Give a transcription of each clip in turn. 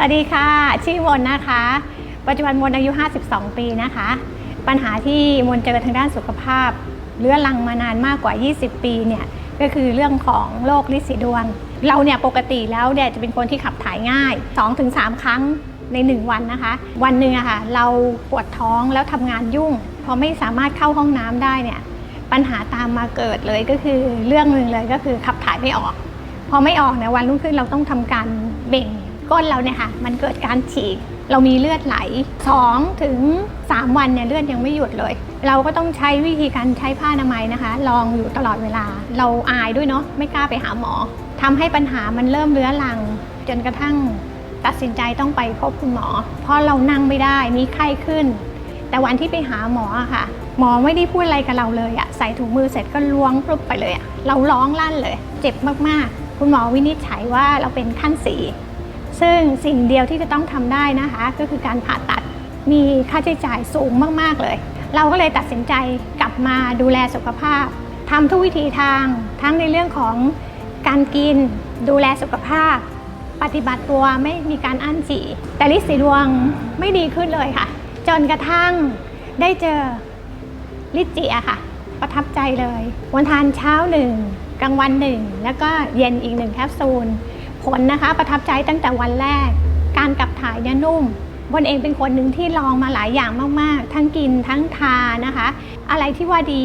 สวัสดีค่ะ ชื่อมนนะคะ ปัจจุบันมนอายุ 52 ปีนะคะ ปัญหาที่มนเจอทางด้านสุขภาพเรื้อรังมานานมากกว่า 20 ปีเนี่ยก็คือเรื่องของโรคลินสีดวง เราเนี่ยปกติแล้วเนี่ยจะเป็นคนที่ขับถ่ายง่าย 2-3 ครั้งใน 1 วันนะคะ วันหนึ่งอะค่ะเราปวดท้องแล้วทำงานยุ่ง พอไม่สามารถเข้าห้องน้ำได้เนี่ยปัญหาตามมาเกิดเลยก็คือเรื่องหนึ่งเลยก็คือขับถ่ายไม่ออก พอไม่ออกเนี่ยวันรุ่งขึ้นเราต้องทำการเบ่ง ก้นเราเนี่ยค่ะมันเกิดการฉีกเรามีเลือดไหล2ถึง3วันเนี่ยเลือดยังไม่หยุดเลย เราก็ต้องใช้วิธีการใช้ผ้าอนามัยนะคะลองอยู่ตลอดเวลา เราอายด้วยเนาะไม่กล้าไปหาหมอทำให้ปัญหามันเริ่มเรื้อรัง จนกระทั่งตัดสินใจต้องไปพบคุณหมอ เพราะเรานั่งไม่ได้มีไข้ขึ้น แต่วันที่ไปหาหมอค่ะ หมอไม่ได้พูดอะไรกับเราเลยอะใส่ถุงมือเสร็จก็ล้วงปลุบไปเลยอะเราร้องลั่นเลย เจ็บมากๆ คุณหมอวินิจฉัยว่าเราเป็นขั้นสี ซึ่งสิ่งเดียวที่จะต้องทำได้นะคะ ก็คือการผ่าตัดมีค่าใช้จ่ายสูงมาก ๆ เลย เราก็เลยตัดสินใจกลับมาดูแลสุขภาพทำทุกวิธีทาง ทั้งในเรื่องของการกิน ดูแลสุขภาพ ปฏิบัติตัวไม่มีการอั้นฉี่ แต่ลิสีดวงไม่ดีขึ้นเลยค่ะ จนกระทั่งได้เจอลิจิอะค่ะ ประทับใจเลย วันทานเช้าหนึ่งกลางวันหนึ่ง แล้วก็เย็นอีกหนึ่งแคปซูล ผลนะคะประทับใจตั้งแต่วันแรก การกลับถ่ายเนี่ยนุ่มบนเองเป็นคนหนึ่งที่ลองมาหลายอย่างมากๆ ทั้งกินทั้งทานนะคะ อะไรที่ว่าดี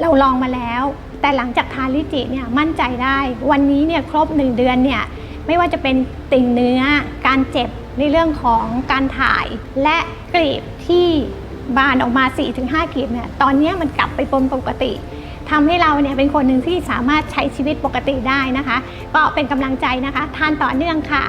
เราลองมาแล้ว แต่หลังจากทานลิจิเนี่ยมั่นใจได้ วันนี้เนี่ยครบ 1 เดือนเนี่ยไม่ว่าจะเป็นติ่งเนื้อ การเจ็บในเรื่องของการถ่าย และกลีบที่บานออกมา 4-5กลีบเนี่ยตอนนี้มันกลับไปเป็นปกติ ทำให้เราเนี่ยเป็นคนหนึ่งที่สามารถใช้ชีวิตปกติได้นะคะ ก็เป็นกำลังใจนะคะ ทานต่อเนื่องค่ะ